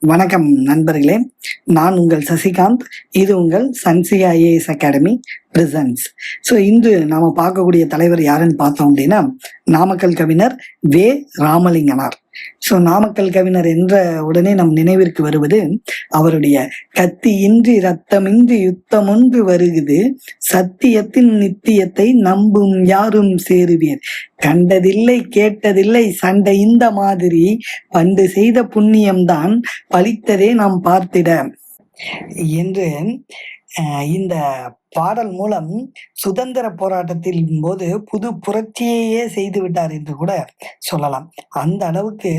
வணக்கம் நண்பர்களே. நான் உங்கள் சசிகாந்த். இது உங்கள் Sanchiya IAS academy presents so இன்று நாம பார்க்கக்கூடிய தலைவர் யாருன்னு பார்த்தோம் அப்படின்னா நாமக்கல் கவிஞர் வே. ராமலிங்கனார். ஸோ நாமக்கல் கவிஞர் என்ற உடனே நம் நினைவிற்கு வருவது அவருடைய கத்தி இன்றி ரத்தமின்றி யுத்தமொன்று வருகுது சத்தியத்தின் நித்தியத்தை நம்பும் யாரும் சேருவீர் கண்டதில்லை கேட்டதில்லை சண்டை இந்த மாதிரி பண்டு செய்த புண்ணியம்தான் பலித்ததே நாம் பார்த்திட. என்று இந்த பாடல் மூலம் சுதந்திர போராட்டத்தின் போது புது புரட்சியையே செய்து விட்டார் என்று கூட சொல்லலாம். அந்த அளவுக்கு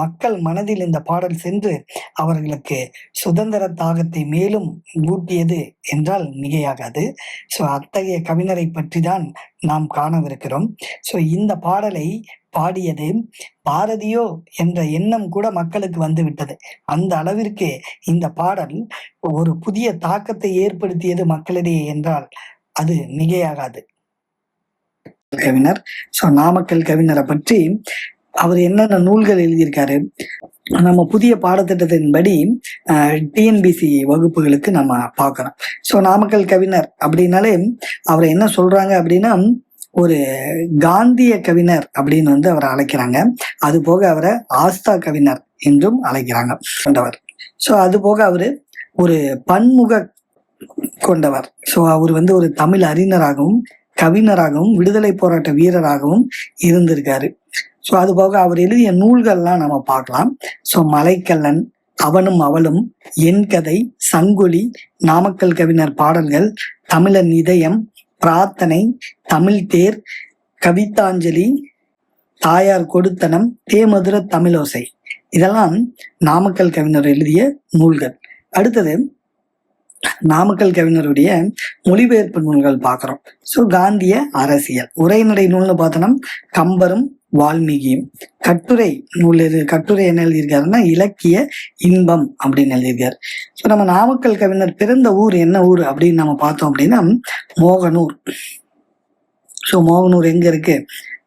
மக்கள் மனதில் இந்த பாடல் சென்று அவர்களுக்கு சுதந்திர தாகத்தை மேலும் ஊட்டியது என்றால் மிகையாகாது. ஸோ அத்தகைய கவிஞரை பற்றி தான் நாம் காணவிருக்கிறோம். ஸோ இந்த பாடலை பாடியது பாரதியோ என்ற எண்ணம் கூட மக்களுக்கு வந்து விட்டது அந்த அளவிற்கு இந்த பாடல் ஒரு புதிய தாக்கத்தை ஏற்படுத்தியது மக்களிடையே என்றால் அது மிகையாகாது. கவிஞர் ஸோ நாமக்கல் கவிஞரை பற்றி அவர் என்னென்ன நூல்கள் எழுதியிருக்காரு நம்ம புதிய பாடத்திட்டத்தின்படி டிஎன்பிசி வகுப்புகளுக்கு நம்ம பார்க்கணும். ஸோ நாமக்கல் கவிஞர் அப்படின்னாலே அவரை என்ன சொல்றாங்க அப்படின்னா ஒரு காந்திய கவிஞர் அப்படின்னு வந்து அவரை அழைக்கிறாங்க. அது போக அவரை ஆஸ்தா கவிஞர் என்றும் அழைக்கிறாங்க. கொண்டவர். ஸோ அது போக அவர் ஒரு பன்முக கொண்டவர். ஸோ அவர் வந்து ஒரு தமிழ் அறிஞராகவும் கவிஞராகவும் விடுதலை போராட்ட வீரராகவும் இருந்திருக்காரு. ஸோ அது போக அவர் எழுதிய நூல்கள்லாம் நம்ம பார்க்கலாம். ஸோ மலைக்கல்லன் அவனும் அவளும் என் கதை சங்கொலி நாமக்கல் கவிஞர் பாடல்கள் தமிழன் இதயம் பிரார்த்தனை தமிழ் தேர் கவிதாஞ்சலி தாயார் கொடுத்தனம் தேமதுர தமிழோசை. இதெல்லாம் நாமக்கல் கவிஞர் எழுதிய நூல்கள். அடுத்தது நாமக்கல் கவிஞருடைய மொழிபெயர்ப்பு நூல்கள் பார்க்குறோம். ஸோ காந்திய அரசியல். உரைநடை நூல்னு பார்த்தோம்னா கம்பரும் வால்மீகி. கட்டுரை நூல் கட்டுரை என்ன எழுதியிருக்காருன்னா இலக்கிய இன்பம் அப்படின்னு எழுதியிருக்காரு. ஸோ நம்ம நாமக்கல் கவிஞர் பிறந்த ஊர் என்ன ஊர் அப்படின்னு நம்ம பார்த்தோம் அப்படின்னா மோகனூர். ஸோ மோகனூர் எங்க இருக்கு?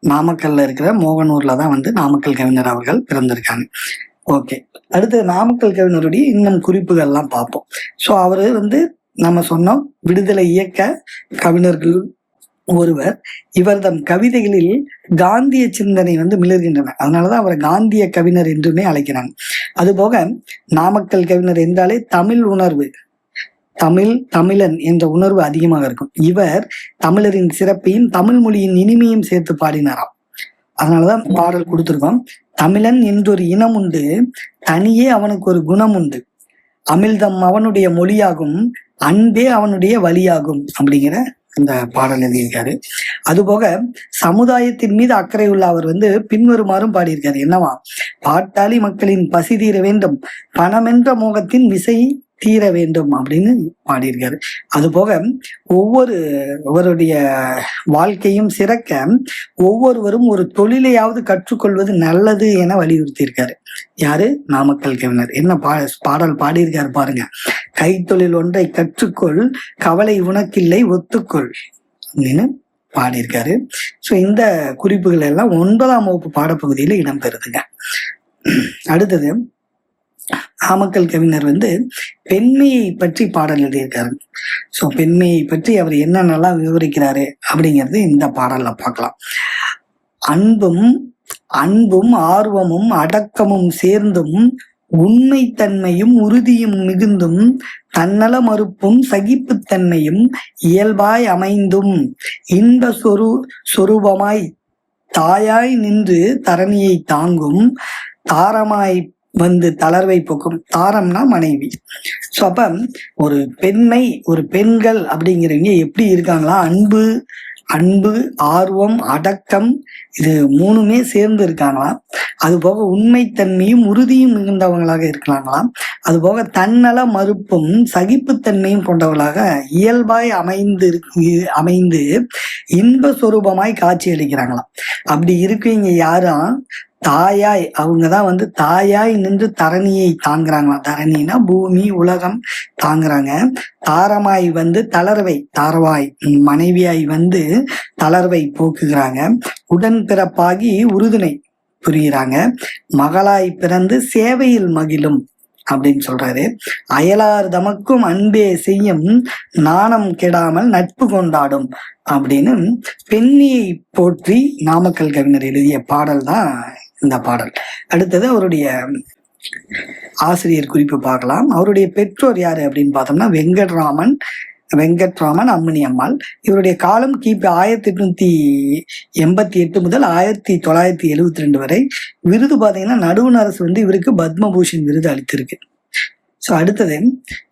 நாமக்கல்ல இருக்கிற மோகனூர்ல தான் வந்து நாமக்கல் கவிஞர் அவர்கள் பிறந்திருக்காங்க. ஓகே அடுத்து நாமக்கல் கவிஞருடைய இன்னும் குறிப்புகள்லாம் பார்ப்போம். ஸோ அவரு வந்து நம்ம சொன்னோம் விடுதலை இயக்க கவிஞர்கள் ஒருவர் இவர் தம் கவிதைகளில் காந்திய சிந்தனை வந்து மிளர்கின்றன அதனாலதான் அவரை காந்திய கவிஞர் என்றுமே அழைக்கிறாங்க. அதுபோக நாமக்கல் கவிஞர் என்றாலே தமிழ் உணர்வு. தமிழ் தமிழன் என்ற உணர்வு அதிகமாக இருக்கும். இவர் தமிழரின் சிறப்பையும் தமிழ் மொழியின் இனிமையும் சேர்த்து பாடினாராம். அதனாலதான் பாடல் கொடுத்துருக்கோம். தமிழன் என்றொரு இனம் உண்டு தனியே அவனுக்கு ஒரு குணம் உண்டு. அமிழ்தம் அவனுடைய மொழியாகும் அன்பே அவனுடைய வழியாகும் அப்படிங்கிற அந்த பாடல் எழுதியிருக்காரு அதுபோக சமுதாயத்தின் மீது அக்கறை உள்ள அவர் வந்து பின்வருமாறும் பாடியிருக்காரு. என்னவா? பாட்டாளி மக்களின் பசி தீர வேண்டும். பணமென்ற மோகத்தின் விசை தீர வேண்டும் அப்படின்னு பாடியிருக்காரு. அதுபோக ஒவ்வொரு அவருடைய வாழ்க்கையும் சிறக்க ஒவ்வொருவரும் ஒரு தொழிலையாவது கற்றுக்கொள்வது நல்லது என வலியுறுத்தியிருக்காரு. யாரு? நாமக்கல் கவிஞர். என்ன பா பாடல் பாடியிருக்காரு பாருங்க. கைத்தொழில் ஒன்றை கற்றுக்கொள் கவலை உனக்கில்லை ஒத்துக்கொள் அப்படின்னு பாடியிருக்காரு. ஸோ இந்த குறிப்புகள் எல்லாம் ஒன்பதாம் வகுப்பு பாடப்பகுதியில் இடம்பெறுதுங்க. அடுத்தது நாமக்கல் கவிஞர் வந்து பெண்மையை பற்றி பாடல் எழுதியிருக்காரு. ஸோ பெண்மையை பற்றி அவர் என்னென்னலாம் விவரிக்கிறாரு அப்படிங்கிறது இந்த பாடல்ல பார்க்கலாம். அன்பும் அன்பும் ஆர்வமும் அடக்கமும் சேர்ந்தும் உண்மைத்தன்மையும் உறுதியும் மிகுந்தும் தன்னல மறுப்பும் சகிப்புத்தன்மையும் இயல்பாய் அமைந்தும் இன்ப சொரு சொரூபமாய் தாயாய் நின்று தரணியை தாங்கும் தாரமாய் வந்து தளர்வை போக்கும் தாரம்னா மனைவி. ஸோ அப்ப ஒரு பெண்மை ஒரு பெண்கள் அப்படிங்கிறவங்க எப்படி இருக்காங்களா? அன்பு அன்பு ஆர்வம் அடக்கம் இது மூணுமே சேர்ந்து இருக்காங்களாம் அது போக உண்மைத்தன்மையும் உறுதியும் மிகுந்தவங்களாக இருக்கலாங்களாம் அது போக தன்னல மறுப்பும் சகிப்புத்தன்மையும் கொண்டவர்களாக இயல்பாய் அமைந்து அமைந்து இன்ப சொரூபமாய் காட்சி அளிக்கிறாங்களாம் அப்படி இருக்கீங்க யாரும் தாயாய் அவங்க தான் வந்து தாயாய் நின்று தரணியை தாங்குறாங்களாம் தரணினா பூமி உலகம் தாங்குறாங்க. தாரமாய் வந்து தளர்வை தாரவாய் மனைவியாய் வந்து தளர்வை போக்குகிறாங்க. உடன்பிறப்பாகி உறுதுணை புரிகிறாங்க மகளாய் பிறந்து சேவையில் மகிழும் அப்படின்னு சொல்றாரு. அயலார் தமக்கும் அன்பே செய்யும் நாணம் கெடாமல் நட்பு கொண்டாடும் அப்படின்னு பெண்ணியை போற்றி நாமக்கல் கவிஞர் எழுதிய பாடல் தான் இந்த பாடல். அடுத்தது அவருடைய ஆசிரியர் குறிப்பு பார்க்கலாம். அவருடைய பெற்றோர் யாரு அப்படின்னு பார்த்தோம்னா வெங்கட்ராமன் வெங்கட்ராமன் அம்மணி அம்மாள். இவருடைய காலம் கிபி ஆயிரத்தி எட்நூத்தி எண்பத்தி எட்டு முதல் ஆயிரத்தி தொள்ளாயிரத்தி எழுவத்தி ரெண்டு வரை. விருது பார்த்தீங்கன்னா நடுவண் அரசு வந்து இவருக்கு பத்மபூஷன் விருது அளித்திருக்கு. ஸோ அடுத்தது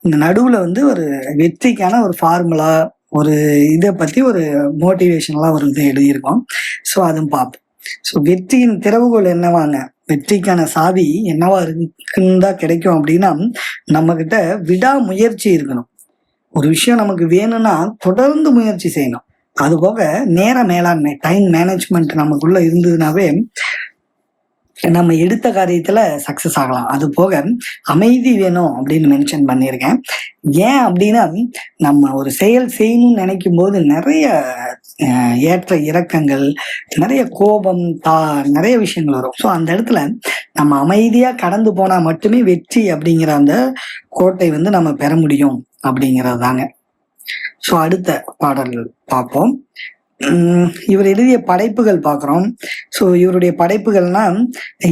இந்த நடுவில் வந்து ஒரு வெற்றிக்கான ஒரு ஃபார்முலா ஒரு இதை பற்றி ஒரு மோட்டிவேஷனெலாம் ஒரு இது எழுதியிருக்கோம். ஸோ அதுவும் பார்ப்போம். ஸோ வெற்றியின் திறவுகோல் என்னவாங்க? வெற்றிக்கான சாவி என்னவா இருக்குன்னு தான் கிடைக்கும் அப்படின்னா நம்ம கிட்ட விடாமுயற்சி இருக்கணும். ஒரு விஷயம் நமக்கு வேணும்னா தொடர்ந்து முயற்சி செய்யணும். அது போக நேர மேலாண்மை டைம் மேனேஜ்மெண்ட் நமக்குள்ள இருந்ததுனாவே நம்ம எடுத்த காரியத்துல சக்சஸ் ஆகலாம். அது போக அமைதி வேணும் அப்படின்னு மென்ஷன் பண்ணியிருக்கேன். ஏன் அப்படின்னா நம்ம ஒரு செயல் செய்யணும்னு நினைக்கும் போது நிறைய அஹ், ஏற்ற இறக்கங்கள் நிறைய கோபம் தா நிறைய விஷயங்கள் வரும். ஸோ அந்த இடத்துல நம்ம அமைதியா கடந்து போனா மட்டுமே வெற்றி அப்படிங்கிற அந்த கோட்டை வந்து நம்ம பெற முடியும் அப்படிங்கிறது தாங்க ஸோ அடுத்த பாடல் பார்ப்போம். இவர் எழுதிய படைப்புகள் பார்க்குறோம். ஸோ இவருடைய படைப்புகள்னா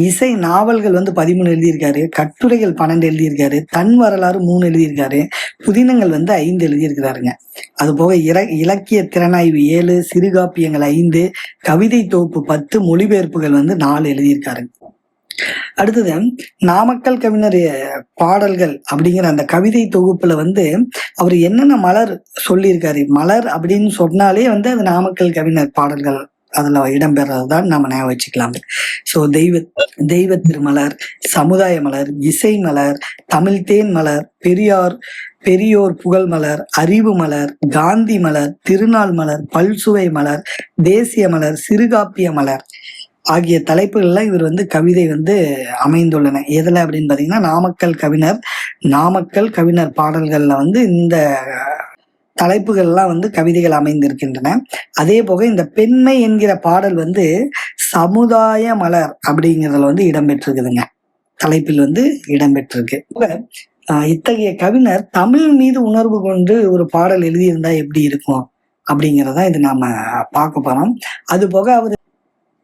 இசை நாவல்கள் வந்து பதிமூணு எழுதியிருக்காரு கட்டுரைகள் பன்னெண்டு எழுதியிருக்காரு தன் வரலாறு மூணு எழுதியிருக்காரு புதினங்கள் வந்து ஐந்து எழுதியிருக்கிறாருங்க. அது போக இர இலக்கிய திறனாய்வு ஏழு சிறுகாப்பியங்கள் ஐந்து கவிதை தொகுப்பு பத்து மொழிபெயர்ப்புகள் வந்து நாலு எழுதியிருக்காரு அடுத்தது நாமக்கல் கவிஞர் பாடல்கள் அப்படிங்கிற அந்த கவிதை தொகுப்புல வந்து அவர் என்னென்ன மலர் சொல்லியிருக்காரு? மலர் அப்படின்னு சொன்னாலே வந்து அது நாமக்கல் கவிஞர் பாடல்கள் அதுல இடம்பெறது தான் நம்ம ஞாபகம் வச்சுக்கலாம். ஸோ தெய்வ தெய்வ திருமலர் சமுதாய மலர் இசை மலர் தமிழ் தேன் மலர் பெரியார் பெரியோர் புகழ் மலர் அறிவு மலர் காந்தி மலர் திருநாள் மலர் பல்சுவை மலர் தேசிய மலர் சிறுகாப்பிய மலர் ஆகிய தலைப்புகளில் இவர் வந்து கவிதை வந்து அமைந்துள்ளன. எதில் அப்படின்னு பார்த்தீங்கன்னா நாமக்கல் கவிஞர் நாமக்கல் கவிஞர் பாடல்கள்ல வந்து இந்த தலைப்புகள்லாம் வந்து கவிதைகள் அமைந்திருக்கின்றன. அதே போக இந்த பெண்மை என்கிற பாடல் வந்து சமுதாய மலர் அப்படிங்கிறதுல வந்து இடம்பெற்றிருக்குதுங்க. தலைப்பில் வந்து இடம்பெற்றிருக்கு. இத்தகைய கவிஞர் தமிழ் மீது உணர்வு கொண்டு ஒரு பாடல் எழுதியிருந்தா எப்படி இருக்கும் அப்படிங்கிறதான் இது நாம பார்க்க போறோம். அது போக அவர்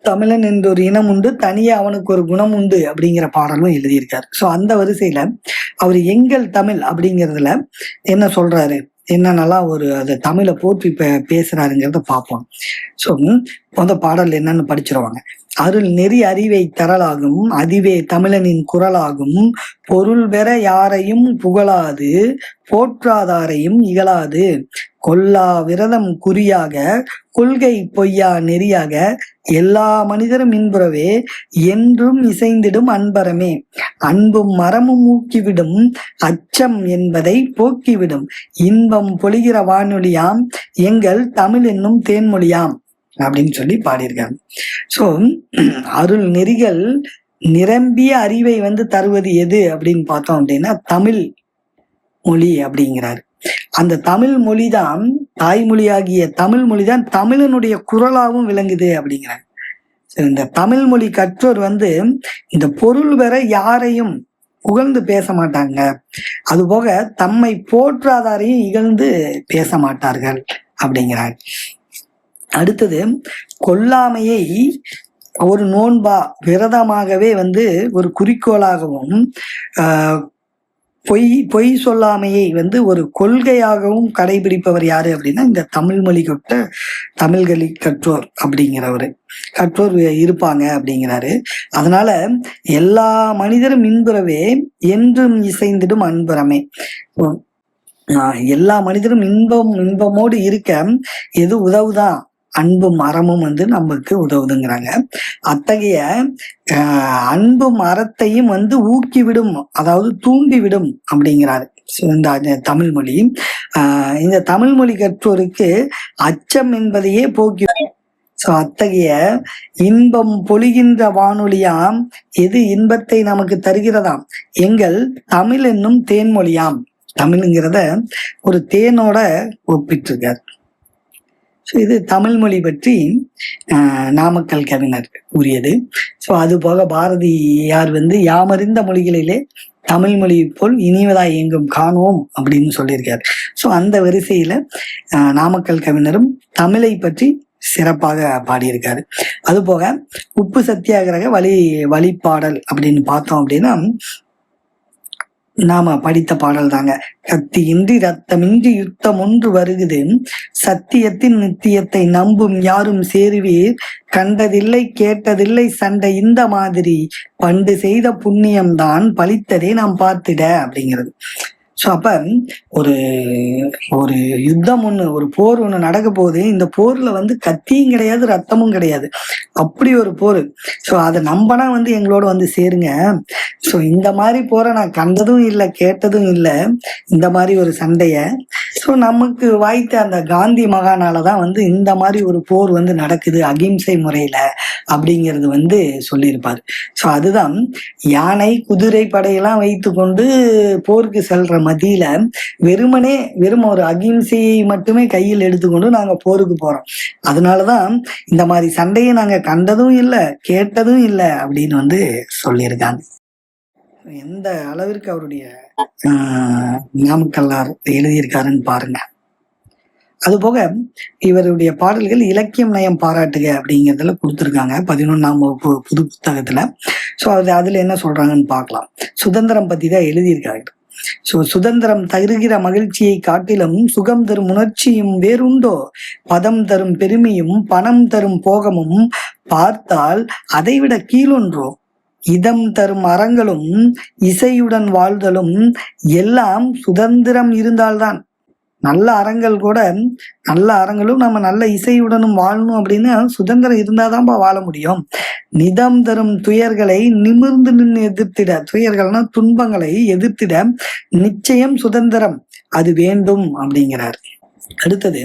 தமிழன் என்ற ஒரு இனம் உண்டு தனியே அவனுக்கு ஒரு குணம் உண்டு அப்படிங்கிற பாடலும் எழுதியிருக்காரு. ஸோ அந்த வரிசையில அவர் எங்கள் தமிழ் அப்படிங்கிறதுல என்ன சொல்றாரு? என்னென்னலாம் ஒரு அது தமிழை போற்றி பே- பேசுறாருங்கிறத பார்ப்போம். ஸோ அந்த பாடல் என்னன்னு படிச்சிருவாங்க. அருள் நெறி அறிவை தரலாகும் அதுவே தமிழனின் குரலாகும். பொருள் பெற யாரையும் புகழாது போற்றாதாரையும் இகழாது. கொல்லா விரதம் குறியாக கொள்கை பொய்யா நெறியாக எல்லா மனிதரும் இன்புறவே என்றும் இசைந்திடும் அன்பரமே. அன்பும் மரமும் ஊக்கிவிடும் அச்சம் என்பதை போக்கிவிடும். இன்பம் பொழிகிற வானொலியாம் எங்கள் தமிழ் என்னும் தேன்மொழியாம். அப்படின்னு சொல்லி பாடியிருக்காங்க. ஸோ அருள் நெறிகள் நிரம்பிய அறிவை வந்து தருவது எது அப்படின்னு பார்த்தோம் அப்படின்னா தமிழ் மொழி அப்படிங்கிறாரு. அந்த தமிழ் மொழிதான் தாய்மொழியாகிய தமிழ் மொழிதான் தமிழனுடைய குரலாகவும் விளங்குது அப்படிங்கிறாங்க. இந்த தமிழ் மொழி கற்றோர் வந்து இந்த பொருள் வர யாரையும் புகழ்ந்து பேச மாட்டாங்க. அதுபோக தம்மை போற்றாதாரையும் இகழ்ந்து பேச மாட்டார்கள் அப்படிங்கிறார். அடுத்தது கொல்லாமையை ஒரு நோன்பா விரதமாகவே வந்து ஒரு குறிக்கோளாகவும் பொய் பொய் சொல்லாமையை வந்து ஒரு கொள்கையாகவும் கடைபிடிப்பவர் யாரு அப்படின்னா இந்த தமிழ் மொழி கற்ற தமிழ்களி கற்றோர் அப்படிங்கிறவர். கற்றோர் இருப்பாங்க அப்படிங்கிறாரு. அதனால எல்லா மனிதரும் இன்புறவே என்றும் இசைந்திடும் அன்புறமே. எல்லா மனிதரும் இன்பம் இன்பமோடு இருக்க எது உதவுதான் அன்பும் மரமும் வந்து நமக்கு உதவுதுங்கிறாங்க. அத்தகைய ஆஹ் அன்பும் வந்து ஊக்கிவிடும் அதாவது தூண்டிவிடும் அப்படிங்கிறாரு. இந்த தமிழ் மொழி. ஆஹ் இந்த தமிழ் மொழி கற்றோருக்கு அச்சம் என்பதையே போக்கி ஸோ அத்தகைய இன்பம் பொழிகின்ற வானொலியாம் எது இன்பத்தை நமக்கு தருகிறதாம்? எங்கள் தமிழ் என்னும் தேன்மொழியாம். தமிழ்ங்கிறத ஒரு தேனோட ஒப்பிட்டிருக்கார். ஸோ இது தமிழ் மொழி பற்றி நாமக்கல் கவிஞர் கூறியது. ஸோ அது போக பாரதியார் வந்து யாமறிந்த மொழிகளிலே தமிழ் மொழி போல் இனிவதாய் எங்கும் காணோம் அப்படின்னு சொல்லியிருக்காரு. ஸோ அந்த வரிசையில நாமக்கல் கவிஞரும் தமிழை பற்றி சிறப்பாக பாடியிருக்காரு. அதுபோக உப்பு சத்தியாகிரக வழி வழிபாடல் அப்படின்னு பார்த்தோம் அப்படின்னா நாம படித்த பாடல் தாங்க. கத்தியின்றி ரத்தமின்றி யுத்தம் ஒன்று வருகுது. சத்தியத்தின் நித்தியத்தை நம்பும் யாரும் சேருவீர். கண்டதில்லை கேட்டதில்லை சண்டை இந்த மாதிரி. பண்டு செய்த புண்ணியம்தான் பலித்ததே நாம் பார்த்திட அப்படிங்கிறது. ஸோ அப்ப ஒரு ஒரு யுத்தம் ஒண்ணு ஒரு போர் ஒண்ணு நடக்க போகுது. இந்த போர்ல வந்து கத்தியும் கிடையாது ரத்தமும் கிடையாது. அப்படி ஒரு போர். ஸோ அதை நம்பனா வந்து எங்களோட வந்து சேருங்க. ஸோ இந்த மாதிரி போரை நான் கண்டதும் இல்லை கேட்டதும் இல்லை. இந்த மாதிரி ஒரு சண்டையை. ஸோ நமக்கு வாய்த்த அந்த காந்தி மகானால தான் வந்து இந்த மாதிரி ஒரு போர் வந்து நடக்குது அகிம்சை முறையில அப்படிங்கிறது வந்து சொல்லியிருப்பார். ஸோ அதுதான் யானை குதிரை படையெல்லாம் வைத்துக்கொண்டு போருக்கு செல்ற மத்தியில வெறுமனே வெறும் ஒரு அகிம்சையை மட்டுமே கையில் எடுத்துக்கொண்டு நாங்க போருக்கு போறோம். அதனாலதான் இந்த மாதிரி சண்டையை நாங்க கண்டதும் இல்லை கேட்டதும் இல்லை அப்படின்னு வந்து சொல்லியிருக்காங்க. எந்த அளவிற்கு அவருடைய ஆஹ், நாமக்கல்லார் எழுதியிருக்காருன்னு பாருங்க. அதுபோக இவருடைய பாடல்கள் இலக்கியம் நயம் பாராட்டுக அப்படிங்கிறதுல கொடுத்துருக்காங்க பதினொன்றாம் வகுப்பு புது புத்தகத்துல. ஸோ அது அதுல என்ன சொல்றாங்கன்னு பார்க்கலாம். சுதந்திரம் பத்தி தான் எழுதியிருக்காங்க ஸோ சுதந்திரம் தருகிற மகிழ்ச்சியை காட்டிலும் சுகம் தரும் உணர்ச்சியும் வேறுண்டோ? பதம் தரும் பெருமையும் பணம் தரும் போகமும் பார்த்தால் அதைவிட கீழொன்றோ? இதம் தரும் அறங்களும் இசையுடன் வாழ்தலும் எல்லாம் சுதந்திரம் இருந்தால்தான். நல்ல அறங்கள் கூட நல்ல அறங்களும் நம்ம நல்ல இசையுடனும் வாழணும் அப்படின்னு சுதந்திரம் இருந்தாதான்ப்பா வாழ முடியும். நிதம் தரும் துயர்களை நிமிர்ந்து நின்று எதிர்த்திட துயர்கள்னா துன்பங்களை எதிர்த்திட நிச்சயம் சுதந்திரம் அது வேண்டும் அப்படிங்கிறார். அடுத்தது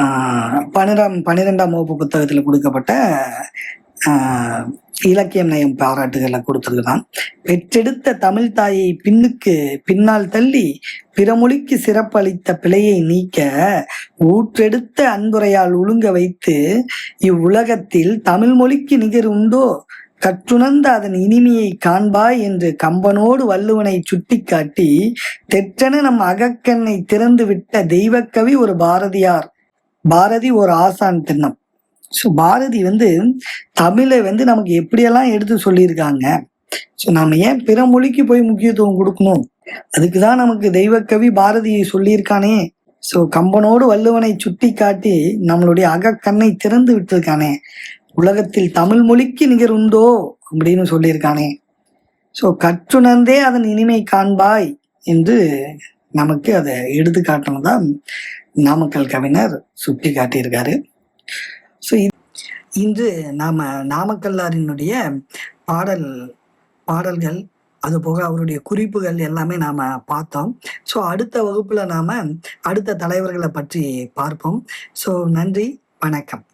ஆஹ் பன்னிரம் பன்னிரெண்டாம் வகுப்பு புத்தகத்துல கொடுக்கப்பட்ட ஆஹ் இலக்கியம் நயம் பாராட்டுகளை கொடுத்திருக்கிறான் பெற்றெடுத்த தமிழ் தாயை பின்னுக்கு பின்னால் தள்ளி பிறமொழிக்கு சிறப்பளித்த பிழையை நீக்க ஊற்றெடுத்த அன்புரையால் ஒழுங்க வைத்து இவ்வுலகத்தில் தமிழ் மொழிக்கு நிகர் உண்டோ? கற்றுணர்ந்த அதன் இனிமையை காண்பாய் என்று கம்பனோடு வள்ளுவனை சுட்டிக்காட்டி தெற்றென நம் அகக்கண்ணை திறந்து விட்ட தெய்வக்கவி ஒரு பாரதியார். பாரதி ஒரு ஆசான் திண்ணம். ஸோ பாரதி வந்து தமிழை வந்து நமக்கு எப்படியெல்லாம் எடுத்து சொல்லியிருக்காங்க? ஸோ நாம் ஏன் பிற மொழிக்கு போய் முக்கியத்துவம் கொடுக்கணும்? அதுக்கு தான் நமக்கு தெய்வக்கவி பாரதியை சொல்லியிருக்கானே. ஸோ கம்பனோடு வள்ளுவனை சுட்டி காட்டி நம்மளுடைய அகக்கண்ணை திறந்து விட்டிருக்கானே. உலகத்தில் தமிழ் மொழிக்கு நிகர் உண்டோ? அப்படின்னு சொல்லியிருக்கானே. ஸோ கற்றுணர்ந்தே அதன் இனிமை காண்பாய் என்று நமக்கு அதை எடுத்து காட்டணும் நாமக்கல் கவிஞர் சுட்டி காட்டியிருக்காரு ஸோ இன்று நாம நாமக்கல்லாரினுடைய பாடல் பாடல்கள் அது போக அவருடைய குறிப்புகள் எல்லாமே நாம பார்த்தோம். ஸோ அடுத்த வகுப்புல நாம அடுத்த தலைவர்களை பற்றி பார்ப்போம். ஸோ நன்றி வணக்கம்.